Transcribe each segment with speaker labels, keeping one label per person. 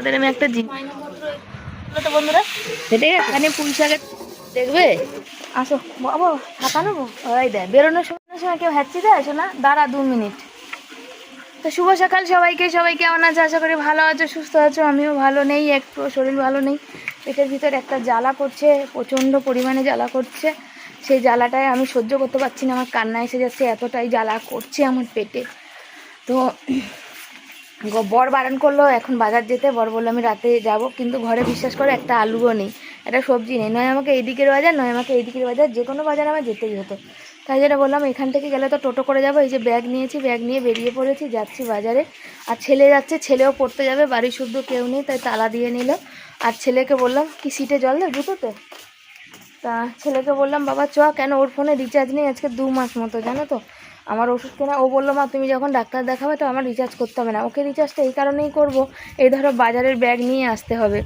Speaker 1: আমাদের আমি একটা জিনিস তো বন্ধুরা হেঁটে এখানে পুঁই শাকের দেখবে? আসো বাবা ফাঁকা নেব? ওই দেয় বেরোনোর সময় সময় কেউ হ্যাচ্ছি দেয়? শোনা দাঁড়া দু মিনিট। তো শুভ সকাল সবাইকে সবাই কেমন আছে? আশা করি ভালো আছো সুস্থ আছো। আমিও ভালো নেই একটু শরীর ভালো নেই। পেটের ভিতর একটা জ্বালা করছে প্রচণ্ড পরিমাণে জ্বালা করছে। সেই জ্বালাটায় আমি সহ্য করতে পারছি না আমার কান্না এসে যাচ্ছে এতটাই জ্বালা করছে আমার পেটে। তো বর বারণ করল, এখন বাজার যেতে। বর বলল, আমি রাতে যাব, কিন্তু ঘরে বিশ্বাস করে, একটা আলুও নেই। একটা সবজি নেই। নয় আমাকে এইদিকের বাজার, নয় আমাকে এইদিকের বাজার, যে কোনো বাজার আমার যেতেই হতো। তাই জন্য বললাম, এখান থেকে গেলে তো টোটো করে যাব। এই যে ব্যাগ নিয়েছি, ব্যাগ নিয়ে বেরিয়ে পড়েছি, যাচ্ছি বাজারে। আর ছেলে যাচ্ছে, ছেলেও পড়তে যাবে বাড়ি শুদ্ধ কেউ নেই, তাই তালা দিয়ে নিল। আর ছেলেকে বললাম, কি সিটে জল দেয় জুতোতে? তা ছেলেকে বললাম, বাবা, চ, কেন? ওর ফোনে রিচার্জ নেই আজকে দু মাস মতো, জানো তো? আমার ওষুধ কেনা। ও বলল, মা, তুমি যখন ডাক্তার দেখাবে, তো আমার রিচার্জ করতে হবে না। ওকে রিচার্জটা এই কারণেই করব। এই ধরো বাজারের ব্যাগ নিয়ে আসতে হবে।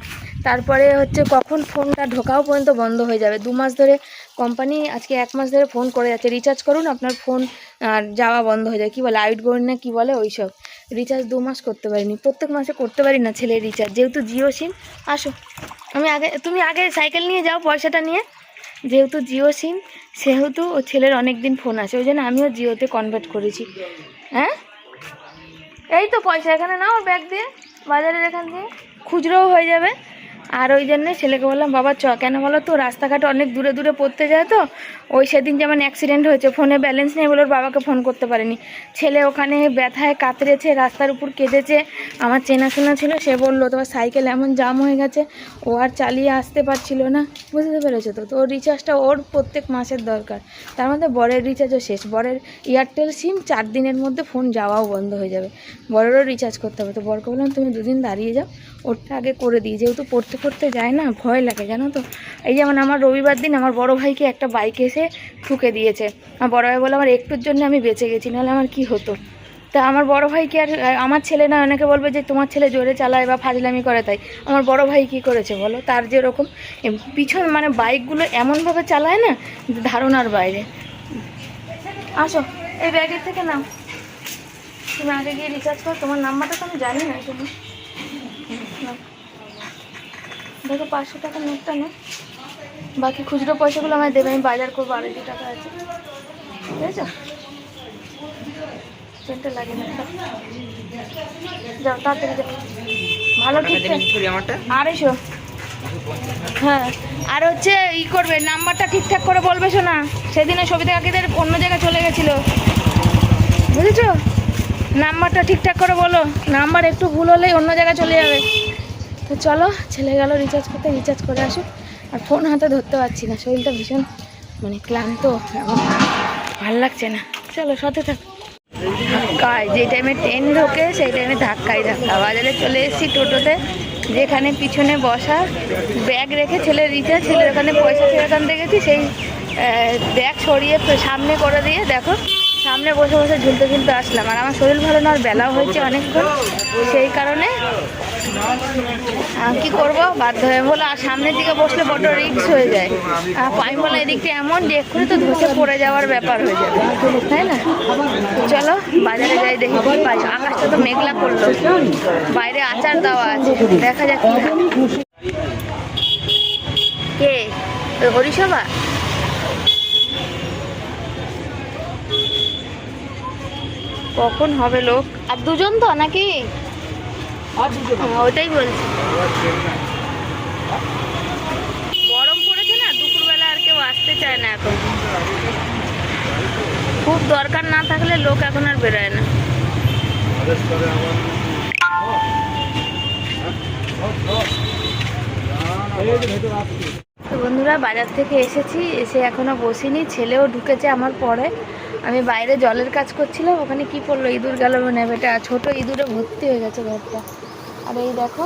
Speaker 1: তারপরে হচ্ছে কখন ফোনটা ঢোকাও পর্যন্ত বন্ধ হয়ে যাবে। দু মাস ধরে কোম্পানি আজকে এক মাস ধরে ফোন করে যাচ্ছে। রিচার্জ করুন, আপনার ফোন যাওয়া বন্ধ হয়ে যায় কী বলে আউট গোয়িং না কী বলে, ওইসব। রিচার্জ দু মাস করতে পারিনি। প্রত্যেক মাসে করতে পারি না ছেলের রিচার্জ যেহেতু জিও সিম আসো। আমি আগে, তুমি আগে সাইকেল নিয়ে যাও, পয়সাটা নিয়ে। যেহেতু জিও সিম, সেহেতু ও ছেলের অনেক দিন ফোন আছে, ওই জন্য আমিও জিওতে কনভার্ট করেছি। হ্যাঁ? এই তো পয়সা এখানে নাও ব্যাগ দিয়ে, বাজারের এখান দিয়ে খুচরোও হয়ে যাবে। আর ওই জন্য ছেলেকে বললাম, বাবা, চ, কেন বলো তো? রাস্তাঘাটে অনেক দূরে দূরে পড়তে যায় তো। ওই সেদিন যেমন অ্যাক্সিডেন্ট হয়েছে ফোনে ব্যালেন্স নেই বলে ওর বাবাকে ফোন করতে পারেনি। ছেলে ওখানে ব্যথায় কাতরেছে, রাস্তার উপর কেঁদেছে। আমার চেনাশোনা ছিল, সে বলল, তোমার সাইকেল এমন জাম হয়ে গেছে, ও আর চালিয়ে আসতে পারছিল না। বুঝতে পেরেছ তো? তো রিচার্জটা ওর প্রত্যেক মাসের দরকার। তার মধ্যে বরের রিচার্জও শেষ। বরের এয়ারটেল সিম চার দিনের মধ্যে ফোন যাওয়াও বন্ধ হয়ে যাবে। বরেরও রিচার্জ করতে হবে। তো বরকে বললাম, তুমি দুদিন দাঁড়িয়ে যাও, ওরটা আগে করে দিই। যেহেতু পড়তে পড়তে যায় না, ভয় লাগে, জানো তো? এই যেমন আমার রবিবার দিন আমার বড় ভাইকে একটা বাইক এসে ঠুকে দিয়েছে। আমার বড় ভাই বলে, আমার একটুর জন্য আমি বেঁচে গেছি, নাহলে আমার কি হতো? তা আমার বড় ভাই কি আর আমার ছেলে না, অনেকে বলবে যে, তোমার ছেলে জোরে চালায় বা ফাজলামি করে তাই। আমার বড় ভাই কি করেছে বলো? তার যেরকম পিছন মানে বাইকগুলো এমনভাবে চালায় না, ধারণার বাইরে। আসো, এই ব্যাগের থেকে নাও। তুমি আগে গিয়ে রিচার্জ করো, তোমার নাম্বারটা তো আমি জানি না শুধু দেখো পাঁচশো টাকা নোটটা নে। বাকি খুচরো পয়সাগুলো আমায় দেবে আমি বাজার করব আড়াইশো টাকা আছে। বুঝেছ পেনটা লাগে না। যাও তাড়াতাড়ি যাও। ভালো ঠিক আড়াইশো। হ্যাঁ আর হচ্ছে ই করবে নাম্বারটা ঠিকঠাক করে বলবে শোনা। সেদিনে সবিতা কাকিদের অন্য জায়গায় চলে গেছিল। বুঝেছ? নাম্বারটা ঠিকঠাক করে বলো। নাম্বার একটু ভুল হলেই অন্য জায়গায় চলে যাবে। তো চলো, ছেলে গেল রিচার্জ করতে রিচার্জ করে আসুক। আর ফোন হাতে ধরতে পারছি না, শরীরটা ভীষণ মানে ক্লান্ত। ভালো লাগছে না। চলো, সাথে থাক। ধাক্কায়, যে টাইমে ট্রেন ঢোকে, সেই টাইমে ধাক্কাই ধাক্কা। বাজারে চলে এসেছি টোটোতে, যেখানে পিছনে বসা ব্যাগ রেখে ছেলের রিচার্জ ছেলের ওখানে পয়সা ফেরত আনতে গেছি, সেই ব্যাগ সরিয়ে সামনে করে দিয়ে দেখো, সামনে বসে বসে ঝুলতে ঝুলতে আসলাম। আর আমার শরীর ভালো না আর বেলাও হয়েছে অনেকক্ষণ। সেই কারণে কি করব? বাধ্য হয়ে বলো, আর সামনের দিকে বসলে বড্ড রিক্স হয়ে যায়। আর বললাম এদিকটা এমন যে এক্ষুনি তো ধসে পড়ে যাওয়ার ব্যাপার হয়ে যাবে, তাই না? চলো, বাজারে যাই দেখি কি পাই। আকাশটা তো মেঘলা করল। বাইরে আচার দেওয়া আছে, দেখা যাক কে? ওই হরিসভা? কখন হবে লোক? আর দুজন তো নাকি? ওটাই বলছি। গরম পড়েছে না, দুপুরবেলা আর কেউ আসতে চায় না এখন। খুব দরকার না থাকলে লোক এখন আর বেরোয় না। তো বন্ধুরা, বাজার থেকে এসেছি, এসে এখনও বসিনি, ছেলেও ঢুকেছে আমার পরে। আমি বাইরে জলের কাজ করছিলাম, ওখানে কি পড়ল? ইঁদুর গেল মানে বেটা, ছোট ইঁদুরে ভর্তি হয়ে গেছে ঘরটা। আর এই দেখো,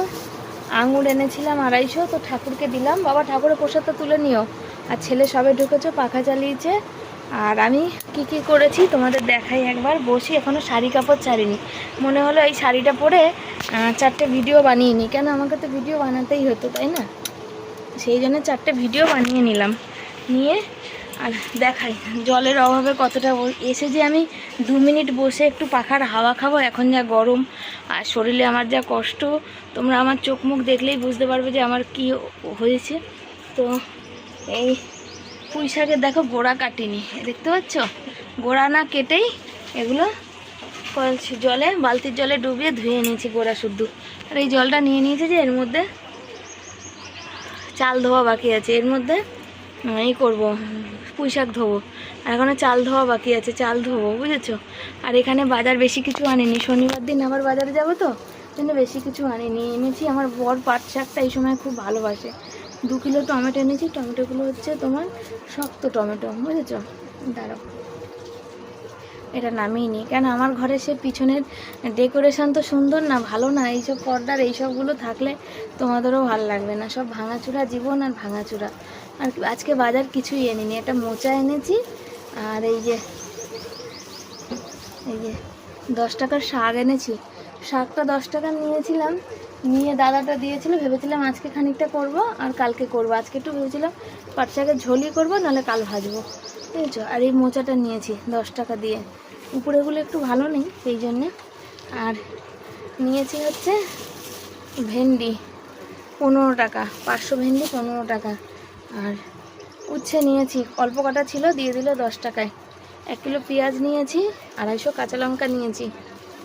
Speaker 1: আঙুর এনেছিলাম আড়াইশো, তো ঠাকুরকে দিলাম। বাবা, ঠাকুরের প্রসাদটা তুলে নিও। আর ছেলে সবে ঢুকেছে, পাখা চালিয়েছে। আর আমি কি কি করেছি তোমাদের দেখাই একবার। বসি এখনও শাড়ি কাপড় ছাড়িনি। মনে হলো এই শাড়িটা পরে চারটে ভিডিও বানিয়ে নিই। কেন, আমাকে তো ভিডিও বানাতেই হতো, তাই না? সেই জন্য চারটে ভিডিও বানিয়ে নিলাম। নিয়ে আর দেখাই, জলের অভাবে কতটা এসে যে আমি দু মিনিট বসে একটু পাখার হাওয়া খাব, এখন যা গরম। আর শরীরে আমার যা কষ্ট, তোমরা আমার চোখ মুখ দেখলেই বুঝতে পারবে যে আমার কি হয়েছে। তো এই পুঁই শাকের দেখো গোড়া কাটিনি, দেখতে পাচ্ছ? গোড়া না কেটেই এগুলো জলে, বালতির জলে ডুবিয়ে ধুয়ে নিয়েছি গোড়া শুদ্ধ। আর এই জলটা নিয়ে নিয়েছে যে এর মধ্যে চাল ধোয়া বাকি আছে, এর মধ্যে এই করব। পুঁই শাক ধোবো। আর এখনও চাল ধোয়া বাকি আছে, চাল ধোবো, বুঝেছ? আর এখানে বাজার বেশি কিছু আনিনি। শনিবার দিন আবার বাজারে যাব তো, জন্য বেশি কিছু আনিনি। এনেছি, আমার বর পাট শাকটা এই সময় খুব ভালোবাসে। দু কিলো টমেটো এনেছি, টমেটোগুলো হচ্ছে তোমার শক্ত টমেটো, বুঝেছ? দাঁড়াও। এটা নামিয়ে নিই। কেন, আমার ঘরে সে পিছনের ডেকোরেশন তো সুন্দর না, ভালো না, এইসব পর্দার এইসবগুলো থাকলে তোমাদেরও ভালো লাগবে না। সব ভাঙাচুরা জীবন আর ভাঙাচুরা। আর আজকে বাজার কিছুই এনেনি, একটা মোচা এনেছি আর এই যে এই যে দশ টাকার শাক এনেছি। শাকটা দশ টাকা নিয়েছিলাম, নিয়ে দাদাটা দিয়েছিল, ভেবেছিলাম আজকে খানিকটা করব আর কালকে করব। আজকে একটু ভেবেছিলাম পাট শাকের ঝোলই করব, নাহলে কাল ভাজবো। বুঝেছ আর এই মোচাটা নিয়েছি দশ টাকা দিয়ে। উপরেগুলো একটু ভালো নেই, সেই জন্যে। আর নিয়েছি হচ্ছে ভেন্ডি, পনেরো টাকা, পাঁচশো ভেন্ডি, পনেরো টাকা। আর উচ্ছে নিয়েছি। অল্প কটা ছিল, দিয়ে দিল দশ টাকায়। এক কিলো পেঁয়াজ নিয়েছি, আড়াইশো কাঁচা লঙ্কা নিয়েছি।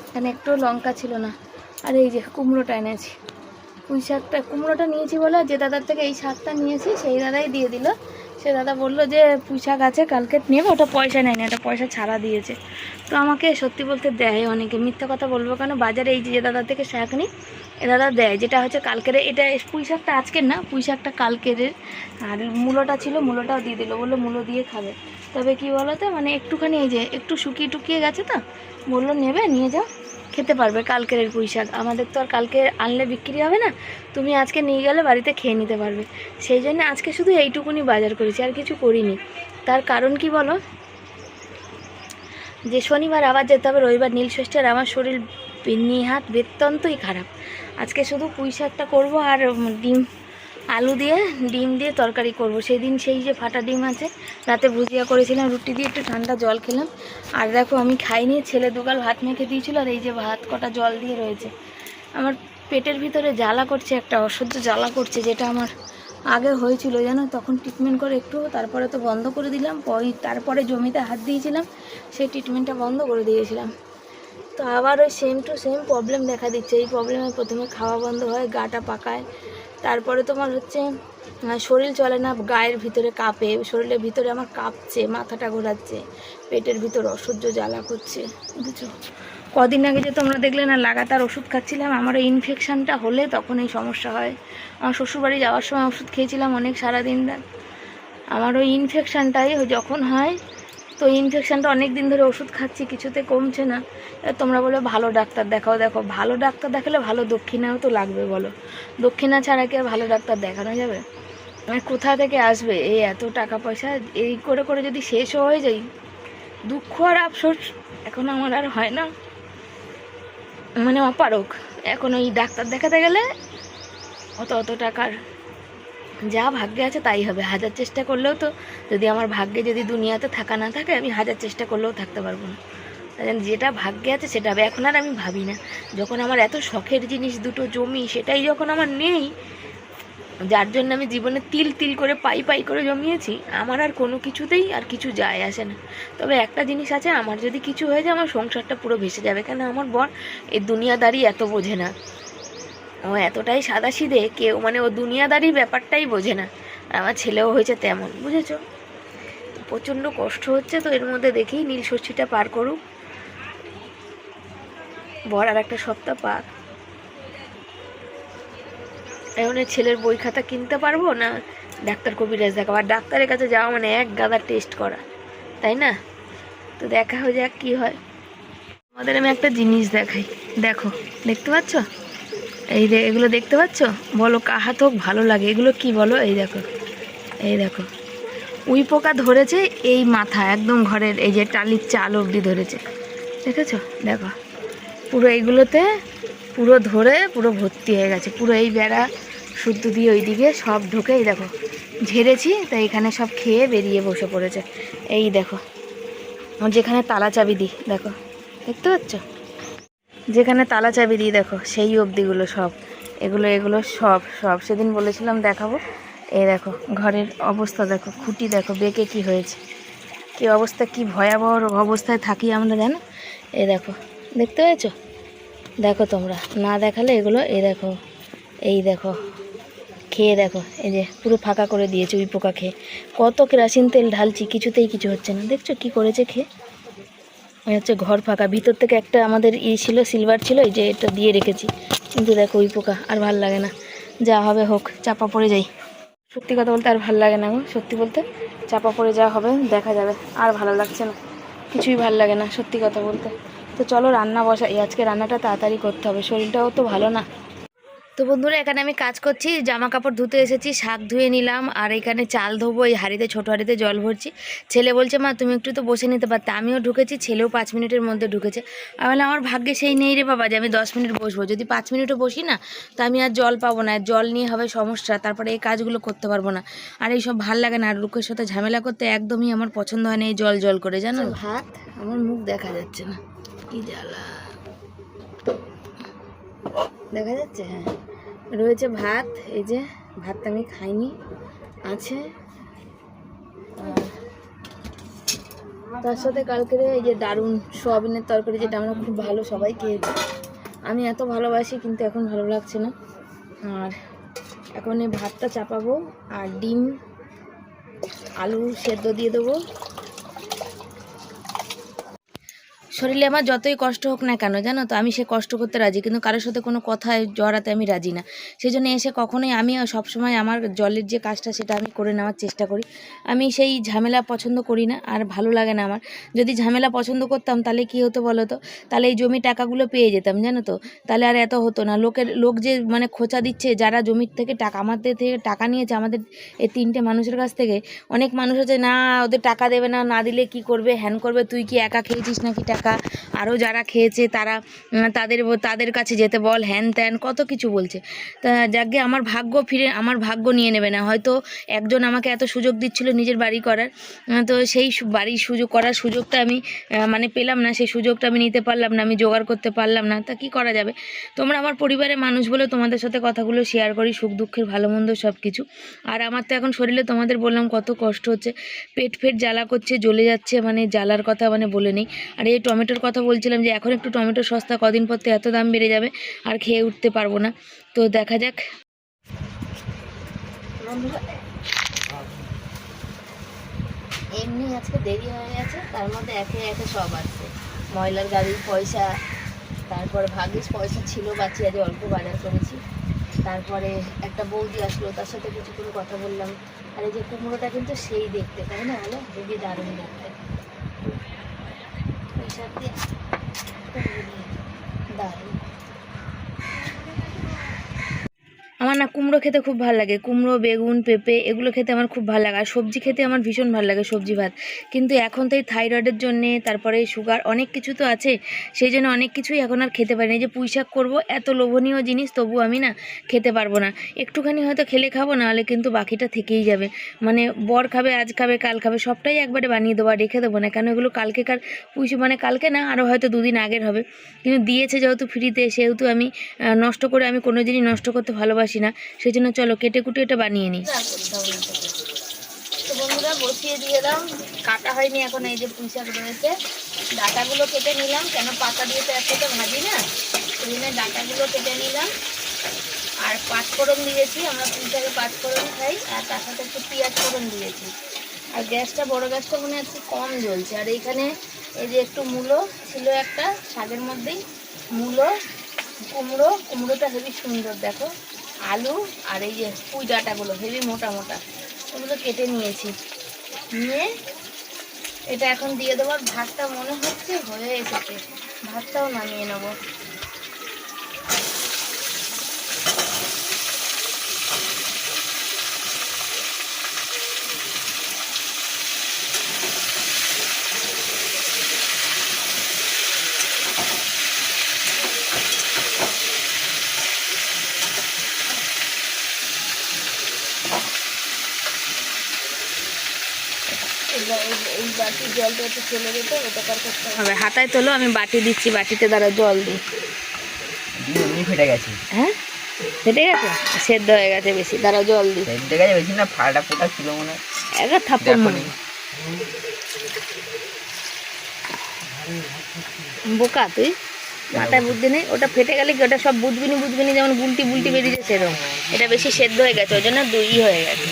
Speaker 1: এখানে একটু লঙ্কা ছিল না। আর এই যে কুমড়োটা এনেছি। পুঁই শাকটা কুমড়োটা নিয়েছি বলে যে দাদার থেকে এই শাকটা নিয়েছি, সেই দাদাই দিয়ে দিল। সে দাদা বলল যে পুঁই শাক আছে, কালকে নেবে, ওটা পয়সা নেয় না এটা পয়সা ছাড়া দিয়েছে। তো আমাকে সত্যি বলতে দেয় অনেকে, মিথ্যা কথা বলব কেন? বাজারে এই যে দাদা থেকে শাক নিই, এ দাদা দেয়, যেটা হচ্ছে কালকের, এটা পুঁই শাকটা আজকের না পুঁই শাকটা কালকের। আর মূলোটা ছিল, মূলোটাও দিয়ে দিল, বলল মূলো দিয়ে খাবে। তবে কি বলো তো মানে একটুখানি এই যে, একটু শুকিয়ে টুকিয়ে গেছে তো, বলল নেবে, নিয়ে যাও। খেতে পারবে কালকের এর পুঁই শাক আমাদের তো আর কালকে আনলে বিক্রি হবে না। তুমি আজকে নিয়ে গেলে বাড়িতে খেয়ে নিতে পারবে। সেই জন্য আজকে শুধু এইটুকুনি বাজার করেছি, আর কিছু করিনি। তার কারণ কি বলো? যে শনিবার আবার যেতে হবে, রবিবার নীল ষষ্ঠীর আমার শরীর নিহাত বেত্যন্তই খারাপ। আজকে শুধু পুঁই শাকটা করব আর ডিম আলু দিয়ে, ডিম দিয়ে তরকারি করব। সেই দিন সেই যে ফাটা ডিম আছে, রাতে ভুজিয়া করেছিলাম, রুটি দিয়ে একটু ঠান্ডা জল খেলাম। আর দেখো, আমি খাইনি, ছেলে দুগাল ভাত মেখে দিয়েছিল আর এই যে ভাত কটা জল দিয়ে রয়েছে। আমার পেটের ভিতরে জ্বালা করছে, একটা অসহ্য জ্বালা করছে, যেটা আমার আগে হয়েছিল, জানো? তখন ট্রিটমেন্ট করে একটু, তারপরে তো বন্ধ করে দিলাম। ওই তারপরে জমিতে হাত দিয়েছিলাম, সেই ট্রিটমেন্টটা বন্ধ করে দিয়েছিলাম। তো আবার ওই সেম টু সেম প্রবলেম দেখা দিচ্ছে। এই প্রবলেমে প্রথমে খাওয়া বন্ধ হয়, গাটা পাকায় তারপরে তোমার হচ্ছে শরীর চলে না, গায়ের ভিতরে কাঁপে, শরীরের ভিতরে আমার কাঁপছে, মাথাটা ঘোরাচ্ছে, পেটের ভিতর অসহ্য জ্বালা করছে, বুঝছ? কদিন আগে যে তোমরা দেখলে না, লাগাতার ওষুধ খাচ্ছিলাম, আমার ওই ইনফেকশানটা হলে তখন এই সমস্যা হয়। আমার শ্বশুরবাড়ি যাওয়ার সময় ওষুধ খেয়েছিলাম অনেক সারাদিন রাত আমার ওই ইনফেকশানটাই যখন হয় তো ইনফেকশানটা অনেক দিন ধরে ওষুধ খাচ্ছি, কিছুতে কমছে না। তোমরা বলো ভালো ডাক্তার দেখাও, দেখো। ভালো ডাক্তার দেখালে ভালো দক্ষিণাও তো লাগবে বলো। দক্ষিণা ছাড়া কি আর ভালো ডাক্তার দেখানো যাবে? মানে কোথা থেকে আসবে? এই এত টাকা পয়সা, এই করে করে যদি শেষও হয়ে যাই দুঃখ আর আফসোস এখন আমার আর হয় না। মানে অপারক এখন ওই ডাক্তার দেখাতে গেলে অত অত টাকার যা ভাগ্যে আছে তাই হবে। হাজার চেষ্টা করলেও তো যদি আমার ভাগ্যে যদি দুনিয়াতে থাকা না থাকে, আমি হাজার চেষ্টা করলেও থাকতে পারব না। তাই যেটা ভাগ্যে আছে সেটা হবে। এখন আর আমি ভাবি না। যখন আমার এত শখের জিনিস, দুটো জমি, সেটাই যখন আমার নেই, যার জন্য আমি জীবনে তিল তিল করে, পাই পাই করে জমিয়েছি, আমার আর কোনো কিছুতেই আর কিছু যায় আসে না। তবে একটা জিনিস আছে, আমার যদি কিছু হয়ে যায়, আমার সংসারটা পুরো ভেসে যাবে। কেন? আমার বর এই দুনিয়াদারি এত বোঝে না। ও এতটাই সাদাসিধে কেউ মানে ও দুনিয়াদারি ব্যাপারটাই বোঝে না। আর আমার ছেলেও হয়েছে তেমন, বুঝেছ? প্রচণ্ড কষ্ট হচ্ছে তো, এর মধ্যে দেখি নীল ষষ্ঠীটা পার করুক। বর আর একটা সপ্তাহ পাক। এখন ছেলের বই খাতা কিনতে পারব না ডাক্তার কবিরাজ দেখাবো? আর ডাক্তারের কাছে যাওয়া মানে এক গাদা টেস্ট করা, তাই না? তো দেখা হয়ে যাক কী হয়। আমাদের আমি একটা জিনিস দেখাই। দেখো, দেখতে পাচ্ছ? এই যে এগুলো দেখতে পাচ্ছ? বলো কাহাত হোক ভালো লাগে। এগুলো কি বলো? এই দেখো। এই দেখো। উই পোকা ধরেছে এই মাথা, একদম ঘরের এই যে টালির চাল অবধি ধরেছে। দেখেছ? দেখো। পুরো এইগুলোতে পুরো ধরে পুরো ভর্তি হয়ে গেছে। পুরো এই বেড়া শুদ্ধ দিয়ে ওইদিকে সব ঢুকেই দেখো। ঝেড়েছি, তাই এখানে সব খেয়ে বেরিয়ে বসে পড়েছে। এই দেখো। যেখানে তালা চাবি দিই, দেখো। দেখতে পাচ্ছ? যেখানে তালা চাবি দিয়ে দেখো, সেই অবধিগুলো সব। এগুলো এগুলো সব সব। সেদিন বলেছিলাম দেখাবো। এই দেখো, ঘরের অবস্থা দেখো, খুঁটি দেখো, বেঁকে কি হয়েছে। কি অবস্থা, কি ভয়াবহ অবস্থায় থাকি আমরা জানো? এই দেখো, দেখতে পেয়েছ? দেখো তোমরা, না দেখালে এগুলো এই দেখো এই দেখো, খেয়ে দেখো, এই যে পুরো ফাঁকা করে দিয়েছে ওই পোকা খেয়ে। কত কেরাসিন তেল ঢালছি, কিছুতেই কিছু হচ্ছে না। দেখছ কি করেছে খেয়ে? হচ্ছে ঘর ফাঁকা। ভিতর থেকে একটা আমাদের ই ছিল সিলভার ছিল, এই যে এটা দিয়ে রেখেছি। কিন্তু দেখো ওই পোকা, আর ভালো লাগে না। যা হবে হোক, চাপা পড়ে যাই। সত্যি কথা বলতে আর ভালো লাগে না সত্যি বলতে। চাপা পড়ে যা হবে, দেখা যাবে। আর ভালো লাগছে না। কিছুই ভালো লাগে না, সত্যি কথা বলতে। তো চলো রান্না বসাই আজকে রান্নাটা তাড়াতাড়ি করতে হবে। শরীরটাও তো ভালো না। তো বন্ধুরা, এখানে আমি কাজ করছি জামা কাপড় ধুতে এসেছি, শাক ধুয়ে নিলাম, আর এখানে চাল ধোবো, এই হাঁড়িতে, ছোটো হাঁড়িতে জল ভরছি। ছেলে বলছে, মা, তুমি একটু তো বসে নিতে পারতে। আমিও ঢুকেছি, ছেলেও পাঁচ মিনিটের মধ্যে ঢুকেছে। আমি বললাম, আমার ভাগ্যে সেই নেই রে বাবা যে আমি দশ মিনিট বসবো। যদি পাঁচ মিনিটও বসি না, তো আমি আর জল পাবো না। জল নিয়ে হবে সমস্যা, তারপরে এই কাজগুলো করতে পারব না। আর এইসব ভালো লাগে না, আর লোকের সাথে ঝামেলা করতে একদমই আমার পছন্দ হয় না এই জল জল করে, জানো? ভাত, আমার মুখ দেখা যাচ্ছে না। কি জ্বালা। দেখা যাচ্ছে হ্যাঁ। রয়েছে ভাত, এই যে ভাতটা আমি খাইনি, আছে। তার সাথে কালকের এই যে দারুণ সোয়াবিনের তরকারি, যেটা আমরা খুব ভালো সবাই খেয়েছি। আমি এত ভালোবাসি, কিন্তু এখন ভালো লাগছে না। আর এখন এই ভাতটা চাপাবো, আর ডিম, আলু সেদ্ধ দিয়ে দেবো। শরীরে আমার যতই কষ্ট হোক না কেন, জানো তো? আমি সে কষ্ট করতে রাজি, কিন্তু কারোর সাথে কোনো কথায় জড়াতে আমি রাজি না। সেই জন্য এসে কখনোই আমি সবসময় আমার জলের যে কাজটা, সেটা আমি করে নেওয়ার চেষ্টা করি। আমি সেই ঝামেলা পছন্দ করি না, আর ভালো লাগে না আমার। যদি ঝামেলা পছন্দ করতাম, তাহলে কি হতো বলো তো? তাহলে এই জমি টাকাগুলো পেয়ে যেতাম, জানো তো? তাহলে আর এত হতো না। লোকের, লোক যে মানে খোঁচা দিচ্ছে, যারা জমির থেকে টাকা, আমাদের থেকে টাকা নিয়েছে, আমাদের এই তিনটে মানুষের কাছ থেকে, অনেক মানুষ আছে, না, ওদের টাকা দেবে না না দিলে কি করবে? হ্যান করবে, তুই কি একা খেয়েছিস নাকি টাকা? আরও যারা খেয়েছে, তারা তাদের তাদের কাছে যেতে বল, হ্যান ত্যান, কত কিছু বলছে। তা যাকে আমার ভাগ্য ফিরে, আমার ভাগ্য নিয়ে নেবে না। হয়তো একজন আমাকে এত সুযোগ দিচ্ছিল নিজের বাড়ি করার। তো সেই বাড়ির সুযোগ, করার সুযোগটা আমি মানে পেলাম না। সেই সুযোগটা আমি নিতে পারলাম না, আমি জোগাড় করতে পারলাম না। তা কি করা যাবে? তোমরা আমার পরিবারের মানুষ বলে তোমাদের সাথে কথাগুলো শেয়ার করি, সুখ, দুঃখের, ভালো, মন্দ সব কিছু আর আমার তো এখন শরীরে তোমাদের বললাম কত কষ্ট হচ্ছে। পেট ফেট জ্বালা করছে, জ্বলে যাচ্ছে মানে জ্বালার কথা মানে বলে নেই। আর এই টমেটোর কথা বলছিলাম যে এখন একটু টমেটো সস্তা কদিন পর তো এত দাম বেড়ে যাবে, আর খেয়ে উঠতে পারব না। তো দেখা যাক। এমনি আজকে দেরি হয়ে গেছে, তার মধ্যে একে একে সব আসছে ময়লার গাড়ির পয়সা, তারপরে ভাগ্যিস পয়সা ছিল বাঁচিয়ে আজ অল্প বাজার করেছি। তারপরে একটা বৌদি আসলো, তার সাথে কিছুক্ষণ কথা বললাম। আর এই যে কুমড়োটা কিন্তু সেই দেখতে, তাই না, বলো? হেবি দারুণ দেখতে। ওই সাথে কুমড়ো দিয়ে দারুণ আমার না কুমড়ো খেতে খুব ভালো লাগে। কুমড়ো, বেগুন, পেঁপে এগুলো খেতে আমার খুব ভালো লাগে। আর সবজি খেতে আমার ভীষণ ভালো লাগে সবজি ভাত। কিন্তু এখন তো এই থাইরয়েডের জন্যে, তারপরে সুগার অনেক কিছু তো আছে, সেই জন্য অনেক কিছুই এখন আর খেতে পারি না। যে পুঁই শাক করব, এত লোভনীয় জিনিস তবু আমি না খেতে পারব না। একটুখানি হয়তো খেলে খাব, নাহলে কিন্তু বাকিটা থেকেই যাবে। মানে বর খাবে, আজ খাবে, কাল খাবে, সবটাই একবারে বানিয়ে দেবো, আর রেখে দেবো না। কেন এগুলো কালকেকার পুঁই মানে কালকে না আরও হয়তো দুদিন আগের হবে। কিন্তু দিয়েছে যেহেতু ফ্রিতে সেহেতু আমি নষ্ট করে আমি কোনো জিনিস নষ্ট করতে ভালোবাসি না সেই জন্য চলো কেটে কুটে এটা বানিয়ে নিই। তো বন্ধুরা, বসিয়ে দিয়ে দাম কাটা হয়নি এখন, এই যে পুঁই শাক রয়েছে। ডাটাগুলো কেটে নিলাম, কেন পাতা দিয়ে তো একসাথে ভাজি না? ওই জন্য ডাটাগুলো কেটে নিলাম। আর পাঁচফোড়ন দিয়েছি, আমরা পুঁই পাঁচফোড়ন খাই, আর তার সাথে একটু পেঁয়াজ ফোড়ন দিয়েছি। আর গ্যাসটা, বড় গ্যাসটা মনে হচ্ছে কম জ্বলছে। আর এইখানে এই যে একটু মূলো ছিল একটা, শাকের মধ্যেই মূলো, কুমড়ো। কুমড়োটা হেবি সুন্দর, দেখো। আলু আর এই যে পুঁই ডাঁটাগুলো হেভি মোটা মোটা, ওগুলো কেটে নিয়েছি। নিয়ে এটা এখন দিয়ে দেবো ভাতটা মনে হচ্ছে হয়ে এসেছে। ভাতটাও নামিয়ে নেব বা- এই- এই বাটির জলটা একটু ফেলে ওটা পার করতে হবে হাতায় তোলো আমি বাটি দিচ্ছি বাটিতে দ্বারা জল দিই।
Speaker 2: ফেটে গেছে।
Speaker 1: হ্যাঁ? ফেটে গেছে? সেদ্ধ হয়ে গেছে বেশি দ্বারা জল দিই।
Speaker 2: ফেটে গেছে বেশি না ফাটা ফোটা ছিল মনে হয়।
Speaker 1: একবার থাপ্পড় মনে বোকা তুই? মাথায় বুদ্ধি নেই ওটা ফেটে গেলে কি ওটা সব বুঝবিনি বুঝবিনি যেমন বুলটি বুলটি বেরিয়েছে সেরকম। এটা বেশি সেদ্ধ হয়ে গেছে ওই জন্য দুই হয়ে গেছে।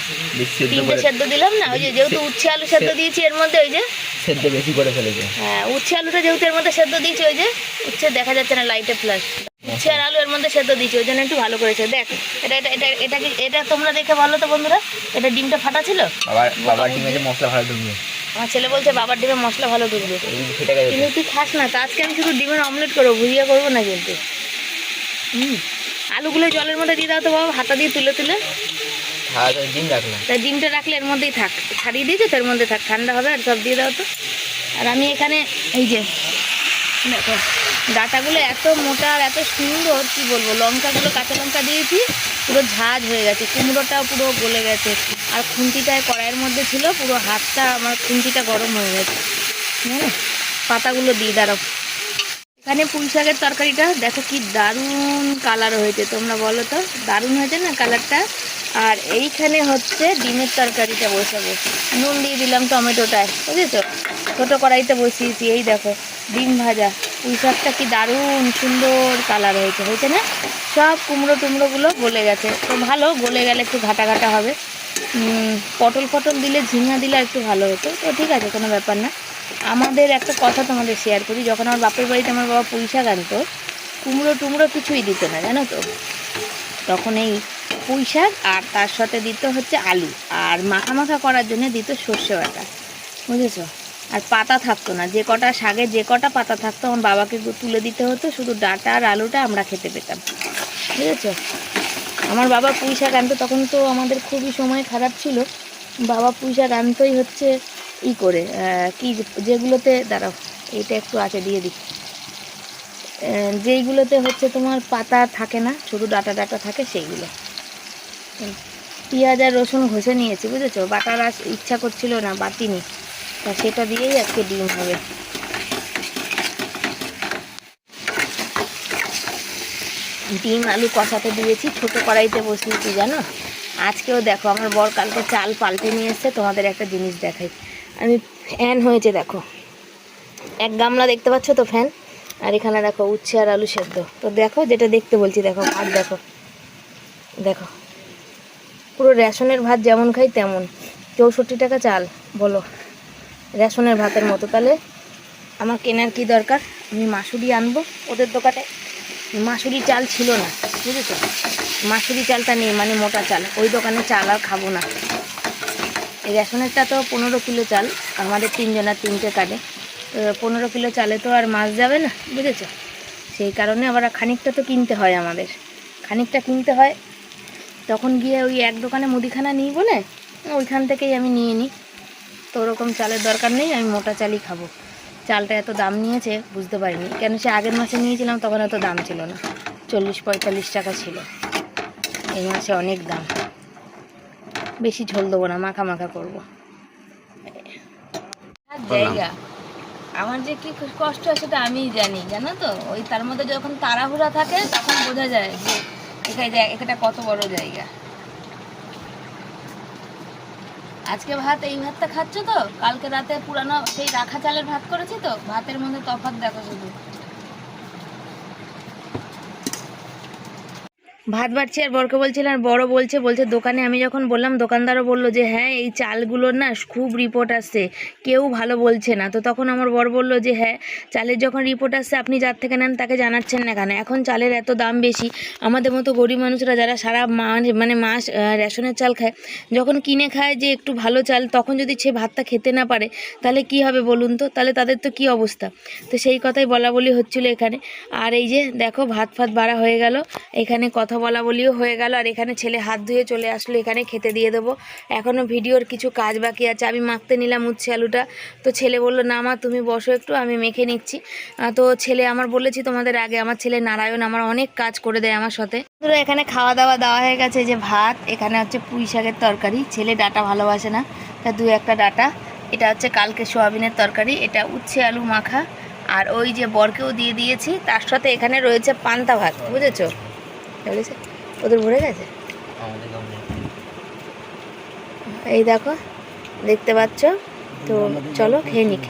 Speaker 1: তিনটে সেদ্ধ দিলাম না ওই যে যেহেতু উচ্ছে আলু সেদ্ধ দিয়েছি এর মধ্যে ওই যে
Speaker 2: সেদ্ধ বেশি করে ফেলেছে।
Speaker 1: হ্যাঁ উচ্ছে আলুটা যেহেতু এর মধ্যে সেদ্ধ দিয়েছি ওই যে উচ্ছে দেখা যাচ্ছে না লাইটে ফ্লাশ উচ্ছে আর আলু এর মধ্যে সেদ্ধ দিয়েছি ওই জন্য একটু ভালো করেছে। দেখ এটা এটা এটা এটা কি এটা তোমরা দেখে বলো তো বন্ধুরা এটা ডিমটা ফাটা ছিল?
Speaker 2: বাবার বাবার ডিমে যে মশলা ভালো ঢুকবে
Speaker 1: আমার ছেলে বলছে বাবার ডিমে মশলা ভালো ঢুকবে। কিন্তু তুই খাস না তা আজকে আমি শুধু ডিমের অমলেট করব ভুজিয়া করব না কিন্তু। হুম। আলুগুলো জলের মধ্যে দিয়ে দাও তো বাবা হাতা দিয়ে তুলে তুলে।
Speaker 2: তো ডিম রাখলাম
Speaker 1: তা ডিমটা রাখলে এর মধ্যেই থাক। ছাড়িয়ে দিয়েছে তো এর মধ্যে থাক ঠান্ডা হবে আর সব দিয়ে দাও তো। আর আমি এখানে এই যে দেখো ডাটাগুলো এত মোটা আর এত সুন্দর কি বলব লঙ্কাগুলো কাঁচা লঙ্কা দিয়েছি। পুরো ঝাঁজ হয়ে গেছে, কুমড়োটাও পুরো গলে গেছে। আর খুন্তিটায় কড়াইয়ের মধ্যে ছিল পুরো হাতটা, আমার খুন্তিটা গরম হয়ে গেছে। হ্যাঁ পাতাগুলো দিয়ে দাঁড়াও। এখানে পুঁই শাকের তরকারিটা, দেখো কি দারুণ কালার হয়েছে, তোমরা বলো তো? দারুণ হয়েছে না কালারটা আর এইখানে হচ্ছে ডিমের তরকারিটা বসাবো। নুন দিয়ে দিলাম টমেটোটায়, বুঝেছ? ছোটো কড়াইতে বসিয়েছি, এই দেখো, ডিম ভাজা। পুঁই শাকটা কি দারুণ সুন্দর কালার হয়েছে হয়েছে না? সব কুমড়ো টুমড়োগুলো গলে গেছে। তো ভালো, গলে গেলে একটু ঘাটা ঘাটা হবে। পটল ফটল দিলে, ঝিঙা দিলে একটু ভালো হতো। তো ঠিক আছে, কোনো ব্যাপার না। আমাদের একটা কথা তোমাদের শেয়ার করি। যখন আমার বাপের বাড়িতে আমার বাবা পুঁই শাক আনতো, কুমড়ো টুমড়ো কিছুই দিত না, জানো তো? তখন এই পুঁই শাক আর তার সাথে দিত হচ্ছে আলু। আর মাখা মাখা করার জন্য দিত সর্ষে বাটা। বুঝেছ? আর পাতা থাকতো না। যে কটা শাকে যে কটা পাতা থাকতো, আমার বাবাকে তুলে দিতে হতো, শুধু ডাটা আর আলুটা আমরা খেতে পেতাম। বুঝেছ আমার বাবা পুঁই শাক আনতো, তখন তো আমাদের খুবই সময় খারাপ ছিল। বাবা পুঁই শাক আনতোই হচ্ছে ই করে কি যেগুলোতে দাঁড়াও, এইটা একটু আছে, দিয়ে দিই। যেইগুলোতে হচ্ছে তোমার পাতা থাকে না, শুধু ডাটা ডাটা থাকে সেইগুলো। পেঁয়াজ আর রসুন ঘষে নিয়েছি, বুঝেছ? বাটার ইচ্ছা করছিল না, বাটিনি। তা সেটা দিয়েই আজকে ডিম হবে। ডিম, আলু কষাতে দিয়েছি, ছোটো কড়াইতে বসিয়েছি, জানো? আজকেও দেখো, আমার বর কালকে চাল পাল্টে নিয়ে এসছে, তোমাদের একটা জিনিস দেখাই। আমি ফ্যান হয়েছে, দেখো। এক গামলা দেখতে পাচ্ছ তো ফ্যান? আর এখানে দেখো, উচ্ছে আর আলু সেদ্ধ। তো দেখো, যেটা দেখতে বলছি, দেখো, ভাত দেখো। দেখো, পুরো রেশনের ভাত যেমন খাই তেমন। চৌষট্টি টাকা চাল, বলো। রেশনের ভাতের মতো। তাহলে আমার কেনার কি দরকার? আমি মাসুরি আনব ওদের দোকানে। মাসুরি চাল ছিল না, বুঝেছ? মাসুরি চালটা নেই মানে মোটা চাল। ওই দোকানে চাল আর খাব না। এই রেশনেরটা তো পনেরো কিলো চাল আমাদের তিনজনের তিনটে কাটে। পনেরো কিলো চালে তো আর মাছ যাবে না, বুঝেছ? সেই কারণে আবার খানিকটা তো কিনতে হয় আমাদের। খানিকটা কিনতে হয়, তখন গিয়ে ওই এক দোকানে মুদিখানা নিই বলে, ওইখান থেকেই আমি নিয়ে নিই। তো ওরকম চালের দরকার নেই আমি মোটা চালই খাব। চালটা এত দাম নিয়েছে বুঝতে পারিনি। কেন সে আগের মাসে নিয়েছিলাম তখন এত দাম ছিল না। চল্লিশ পঁয়তাল্লিশ টাকা ছিল। এই মাসে অনেক দাম। বেশি ঝোল দেবো না মাখা মাখা করব। জায়গা। আমার যে কি কষ্ট সেটা আমিই জানি জানো তো? ওই তার মধ্যে যখন তাড়াহুড়া থাকে তখন বোঝা যায় যে এটা কত বড় জায়গা। আজকে ভাত, এই ভাতটা খাচ্ছ তো? কালকে রাতে পুরানো সেই রাখা চালের ভাত করেছি তো? ভাতের মধ্যে তফাৎ দেখো শুধু। ভাত বাড়ছি আর বরকে বলছিলাম আর বড় বলছে বলছে দোকানে। আমি যখন বললাম, দোকানদারও বলল যে হ্যাঁ এই চালগুলোর না খুব রিপোর্ট আসছে। কেউ ভালো বলছে না। তো তখন আমার বর বলল যে হ্যাঁ চালের যখন রিপোর্ট আসছে, আপনি যার থেকে নেন তাকে জানাচ্ছেন না কেন? এখন চালের এত দাম বেশি, আমাদের মতো গরিব মানুষরা যারা সারা মাস মানে মাস রেশনের চাল খায়, যখন কিনে খায় যে একটু ভালো চাল, তখন যদি সে ভাতটা খেতে না পারে, তাহলে কি হবে বলুন তো? তাহলে তাদের তো কি অবস্থা? তো সেই কথাই বলা বলি হচ্ছিল এখানে। আর এই যে, দেখো, ভাত ফাত বাড়া হয়ে গেল। এখানে কথা বলা বলিও হয়ে গেল আর এখানে ছেলে হাত ধুয়ে চলে আসলো এখানে খেতে দিয়ে দেবো। এখনও ভিডিওর কিছু কাজ বাকি আছে আমি মাখতে নিলাম উচ্ছে আলুটা। তো ছেলে বলল না মা তুমি বসো একটু আমি মেখে নিচ্ছি। তো ছেলে আমার বলেছি তোমাদের আগে আমার ছেলে নারায়ণ আমার অনেক কাজ করে দেয় আমার সাথে। বন্ধুরা, এখানে খাওয়া দাওয়া দেওয়া হয়ে গেছে যে ভাত এখানে হচ্ছে পুঁই শাকের তরকারি। ছেলে ডাটা ভালোবাসে না তা দু একটা ডাটা। এটা হচ্ছে কালকে সোয়াবিনের তরকারি এটা উচ্ছে আলু মাখা। আর ওই যে বরকেও দিয়ে দিয়েছি তার সাথে এখানে রয়েছে পান্তা ভাত বুঝেছ? বুঝেছ ওদের ভরে গেছে? এই দেখো দেখতে পাচ্ছ? তো চলো খেয়ে নিক।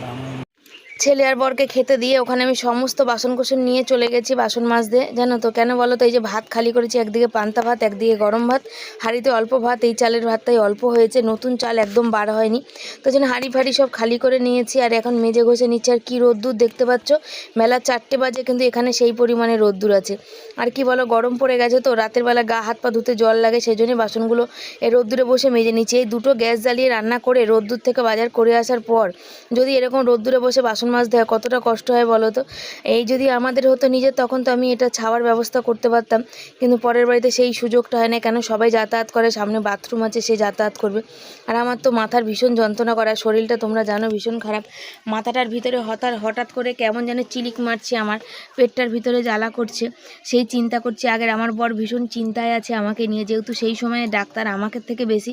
Speaker 1: ছেলে আর বরকে খেতে দিয়ে ওখানে আমি সমস্ত বাসন কোসন নিয়ে চলে গেছি বাসন মাছ দিয়ে জানো তো, কেন বলো তো? এই যে ভাত খালি করেছি, একদিকে পান্তা ভাত, একদিকে গরম ভাত। হাঁড়িতে অল্প ভাত, এই চালের ভাতটাই অল্প হয়েছে, নতুন চাল একদম বার হয়নি। তো যেন হাঁড়ি ফাড়ি সব খালি করে নিয়েছি, আর এখন মেজে ঘষে নিচ্ছে। আর কি রোদ্দুর দেখতে পাচ্ছ? মেলা চারটে বাজে, কিন্তু এখানে সেই পরিমাণে রোদ্দুর আছে। আর কি বলো, গরম পড়ে গেছে তো, রাতের বেলা গা হাত পা ধুতে জল লাগে, সেই জন্যই বাসনগুলো এই রোদ্দুরে বসে মেজে নিচ্ছি। এই দুটো গ্যাস জ্বালিয়ে রান্না করে রোদ্দুর থেকে বাজার করে আসার পর, যদি এরকম রোদ্দুরে বসে বাসন মাজতে হয় কতটা কষ্ট হয় বলো তো? এই যদি আমাদের হতো নিজের, তখন তো আমি এটা ছাওয়ার ব্যবস্থা করতে পারতাম। কিন্তু পরের বাড়িতে সেই সুযোগটা হয় না, কেন সবাই যাতায়াত করে, সামনে বাথরুম আছে, সে যাতায়াত করবে। আর আমার তো মাথার ভীষণ যন্ত্রণা করা, শরীরটা তোমরা জানো ভীষণ খারাপ। মাথাটার ভিতরে হঠাৎ হঠাৎ করে কেমন যেন চিলিক মারছে আমার, পেটটার ভিতরে জ্বালা করছে। সেই চিন্তা করছি, আগের আমার বর ভীষণ চিন্তায় আছে আমাকে নিয়ে, যেহেতু সেই সময়ে ডাক্তার আমাকে থেকে বেশি,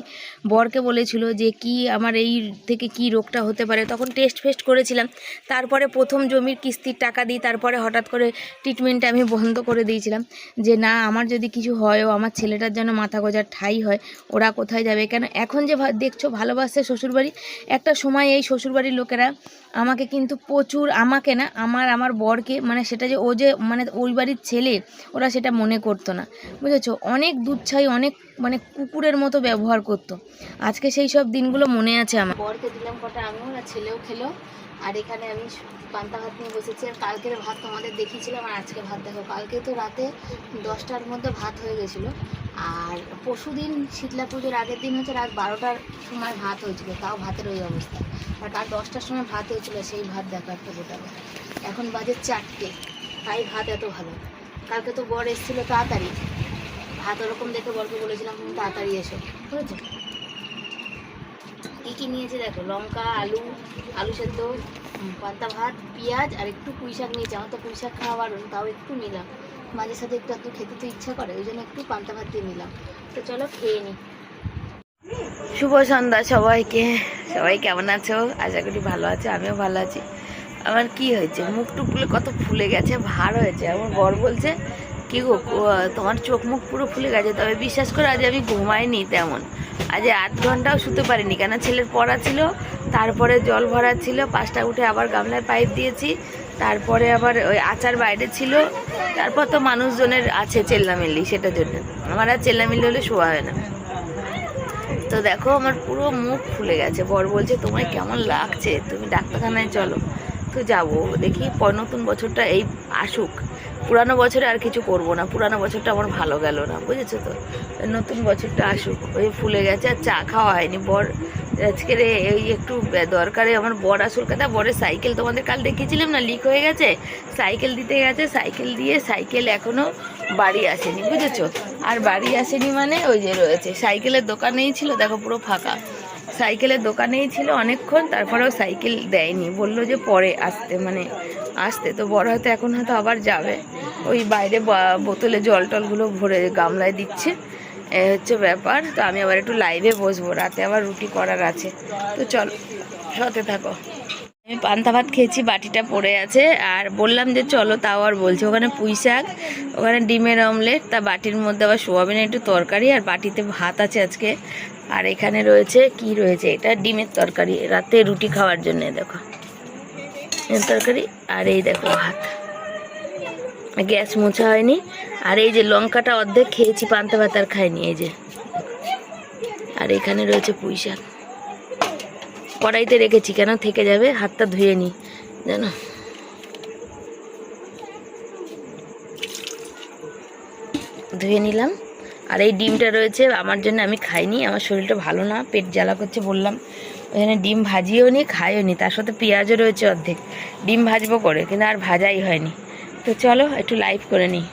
Speaker 1: বরকে বলেছিল যে কি আমার এই থেকে কি রোগটা হতে পারে। তখন টেস্ট ফেস্ট করেছিলাম তারপরে প্রথম জমির কিস্তির টাকা দিই, তারপরে হঠাৎ করে ট্রিটমেন্টটা আমি বন্ধ করে দিয়েছিলাম। যে না, আমার যদি কিছু হয়, ও আমার ছেলেটার যেন মাথা গোজার ঠাই হয়, ওরা কোথায় যাবে? কেন? এখন যে দেখছ ভালোবাসছে শ্বশুরবাড়ি। একটা সময় এই শ্বশুরবাড়ির লোকেরা আমাকে কিন্তু প্রচুর, আমাকে না, আমার আমার বরকে মানে সেটা যে ও যে মানে ওই বাড়ির ছেলে, ওরা সেটা মনে করতো না। বুঝেছ? অনেক দুধছাই, অনেক মানে কুকুরের মতো ব্যবহার করতো। আজকে সেই সব দিনগুলো মনে আছে আমার। বরকে দিলাম কটা আঙুর, আর ছেলেও খেলো। আর এখানে আমি পান্তা ভাত নিয়ে বসেছি। আর কালকের ভাত তোমাদের দেখিয়েছিলাম, আর আজকে ভাত দেখো। কালকে তো রাতে দশটার মধ্যে ভাত হয়ে গেছিল। আর পরশু দিন শীতলা পুজোর আগের দিন হচ্ছে রাত বারোটার সময় ভাত হয়েছিল, তাও ভাতের ওই অবস্থা। আর কাল দশটার সময় ভাত হয়েছিল, সেই ভাত দেখো একটা গোটা এখন বাজে চারটে, তাই ভাত এত ভালো। কালকে তো বর এসেছিল তাড়াতাড়ি। ভাত ওরকম দেখে বরকে বলেছিলাম, তুমি তাড়াতাড়ি এসো। বুঝেছ? কী কী নিয়েছে দেখো? লঙ্কা, আলু আলু সেদ্ধ, পান্তা ভাত, পেঁয়াজ আর একটু পুঁই শাক নিয়েছে। আমার তো পুঁই শাক খাওয়া বারণ, তাও একটু নিলাম। মাঝে সাথে একটু একটু খেতে তো ইচ্ছা করে, ওই জন্য একটু পান্তা ভাত দিয়ে নিলাম। তো চলো খেয়ে নিই শুভ সন্ধ্যা সবাইকে। সবাই কেমন আছো? আশা করি ভালো আছো, আমিও ভালো আছি। আমার কি হয়েছে? মুখ টুকগুলো কত ফুলে গেছে, ভার হয়েছে। আমার বর বলছে কি গো তোমার চোখ মুখ পুরো ফুলে গেছে, তবে বিশ্বাস করে আজ আমি ঘুমাইনি তেমন। আজ আধ ঘন্টাও শুতে পারিনি, কেন ছেলের পড়া ছিল, তারপরে জল ভরা ছিল, পাঁচটা উঠে আবার গামলায় পাইপ দিয়েছি, তারপরে আবার ওই আচার বাইরে ছিল, তারপর তো মানুষজনের আছে চেল্লামিল্লি সেটার জন্য। আমার আর চেল্লামিল্লি হলে শোয়া হয় না। তো দেখো আমার পুরো মুখ ফুলে গেছে, বর বলছে, তোমায় কেমন লাগছে? তুমি ডাক্তারখানায় চলো। তো যাব, দেখি নতুন বছরটা এই আসুক। পুরানো বছরে আর কিছু করব না। পুরানো বছরটা আমার ভালো গেল না, বুঝেছ তো? নতুন বছরটা আসুক, ওই ফুলে গেছে আর চা খাওয়া হয়নি। বর, আজকে রে, এই একটু দরকারে আমার বর আসল কথা বরের সাইকেল তোমাদের কাল দেখিয়েছিলাম না লিক হয়ে গেছে? সাইকেল দিতে গেছে, সাইকেল দিয়ে সাইকেল এখনও বাড়ি আসেনি, বুঝেছ? আর বাড়ি আসেনি মানে ওই যে রয়েছে, সাইকেলের দোকানেই ছিল, দেখো পুরো ফাঁকা। সাইকেলের দোকানেই ছিল অনেকক্ষণ, তারপরেও সাইকেল দেয়নি। বলল যে পরে আসতে মানে আসতে। তো বড় হয়তো এখন হয়তো আবার যাবে। ওই বাইরে বোতলে জল টলগুলো ভরে গামলায় দিচ্ছে। এ হচ্ছে ব্যাপার। তো আমি আবার একটু লাইভে বসবো। রাতে আবার রুটি করার আছে। তো চল সতে থাকো। আমি পান্তা ভাত খেয়েছি, বাটিটা পড়ে আছে। আর বললাম যে চলো তাও আর বলছি। ওখানে পুঁই শাক, ওখানে ডিমের অমলেট, তা বাটির মধ্যে আবার সোয়াবিনের একটু তরকারি আর বাটিতে ভাত আছে আজকে। আর এখানে রয়েছে, কি রয়েছে? এটা ডিমের তরকারি, রাতে রুটি খাওয়ার জন্য, দেখো। তরকারি আর এই দেখো ভাত। গ্যাস মোছা হয়নি। আর এই যে লঙ্কাটা অর্ধেক খেয়েছি, পান্তা ভাত আর খাইনি, এই যে। আর এখানে রয়েছে পুঁই শাক। কড়াইতে রেখেছি, কেন থেকে যাবে? হাতটা ধুয়ে নিই জানো? ধুয়ে নিলাম। আর এই ডিমটা রয়েছে, আমার জন্য আমি খাইনি, আমার শরীরটা ভালো না, পেট জ্বালা করছে বললাম। ওখানে ডিম ভাজিও নি, খাইও নি, তার সাথে পেঁয়াজও রয়েছে অর্ধেক। ডিম ভাজবো করে, কিন্তু আর ভাজাই হয়নি। তো চলো, একটু লাইভ করে নিই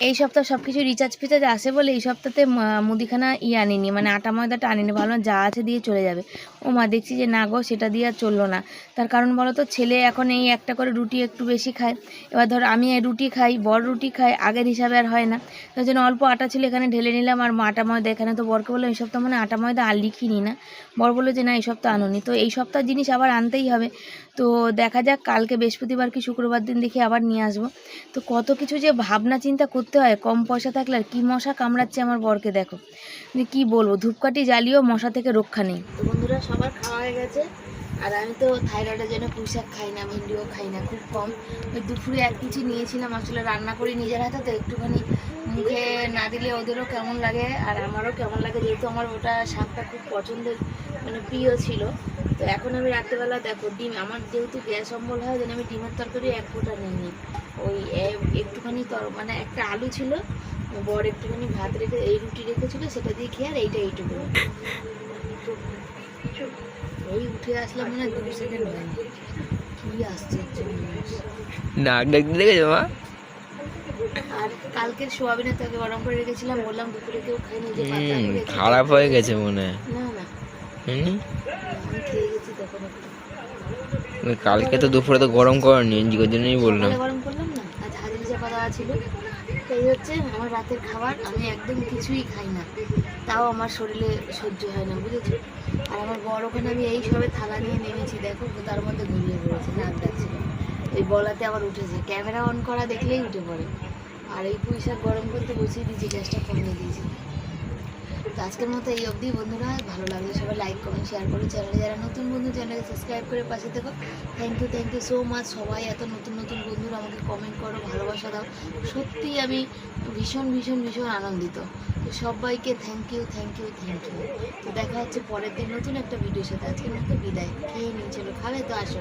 Speaker 1: এই সপ্তাহ সব কিছু রিচার্জ ফিচার্জ আসে বলে এই সপ্তাহতে মুদিখানা ই আনিনি। মানে আটা ময়দাটা আনিনি, ভাবলাম যা আছে দিয়ে চলে যাবে। ও মা, দেখছি যে না গো, সেটা দিয়ে আর চলল না। তার কারণ বলো তো ছেলে এখন এই একটা করে রুটি একটু বেশি খায়। এবার ধর আমি রুটি খাই বড় রুটি খাই আগের হিসাবে আর হয় না। তার জন্য অল্প আটা ছিল, এখানে ঢেলে নিলাম। আর আটা ময়দা, এখানে তো বরকে বললাম, এই সপ্তাহ মানে আটা ময়দা আর লিখিনি না। বর বলল যে, না, এই সপ্তাহ আনুনি। তো এই সপ্তাহ জিনিস আবার আনতেই হবে। তো দেখা যাক, কালকে বৃহস্পতিবার কি শুক্রবার দিন দেখি আবার নিয়ে আসব। তো কত কিছু যে ভাবনা চিন্তা করতে হয়, কম পয়সা থাকলে আর কি মশা কামড়াচ্ছে আমার বরকে দেখো। যে কি বলব, ধূপকাঠি জ্বালিয়েও মশা থেকে রক্ষা নেই। তো বন্ধুরা, সবার খাওয়া হয়ে গেছে। আর আমি তো থাইরয়েডের জন্য পুঁই শাক খাই না, ভিন্ডিও খাই না, খুব কম। ওই দুপুরে এক কিছু নিয়েছিলাম, আসলে রান্না করি নিজের হাতে, তো একটুখানি মুখে না দিলে ওদেরও কেমন লাগে, আর আমারও কেমন লাগে, যেহেতু আমার ওটা শাকটা খুব পছন্দের মানে প্রিয় ছিল। তো এখন আমি রাত্রেবেলা দেখো ডিম আমার যেহেতু গ্যাস অম্বল হয় যেন আমি ডিমের তরকারি এক ফোঁটা নিইনি। ওই একটুখানি তর মানে একটা আলু ছিল বর একটুখানি ভাত রেখে এই রুটি রেখেছিল সেটা দিয়ে খেয়ে আর এইটা এইটুকু এই উঠে আসলাম মানে দু সেকেন্ড হয়নি কি আসছে
Speaker 2: দেখেছ মা?
Speaker 1: আর কালকের সোয়াবিনের তরকারি গরম করে রেখেছিলাম বললাম দুপুরে কেউ খাইনি যে
Speaker 2: খারাপ হয়ে গেছে মনে হয়।
Speaker 1: না না।
Speaker 2: হুম? কালকে তো দুপুরে তো গরম করেনি ওই জন্যই বললাম।
Speaker 1: গরম করলাম না আজ হাজির চাপা দেওয়া ছিল এই হচ্ছে আমার রাতের খাবার আমি একদম কিছুই খাই না। তাও আমার শরীরে সহ্য হয় না বুঝেছ? আর আমার বড় ওখানে আমি এই সবে থালা নিয়ে নেমেছি দেখো তার মধ্যে ঘুরিয়ে পড়েছে নাক ডাকছিল এই বলাতে আবার উঠেছে ক্যামেরা অন করা দেখলেই উঠে পড়ে। আর এই পুঁই শাক গরম করতে বসিয়ে দিয়েছি গ্যাসটা কমিয়ে দিয়েছি। তো আজকের মতো এই অবধি, বন্ধুরা। ভালো লাগলে সবাই লাইক কমেন্ট শেয়ার করে। চ্যানেলে যারা নতুন বন্ধু চ্যানেলকে সাবস্ক্রাইব করে পাশে থেকো। Thank you thank you so much সবাই এত নতুন নতুন বন্ধুরা আমাকে কমেন্ট করো, ভালোবাসা দাও। সত্যি আমি ভীষণ ভীষণ ভীষণ আনন্দিত। তো সবাইকে thank you thank you thank you তো দেখা হচ্ছে পরের দিন নতুন একটা ভিডিওর সাথে। আজকের মতো বিদায়। খেয়ে নিয়ে চলো, খাবে তো, আসো।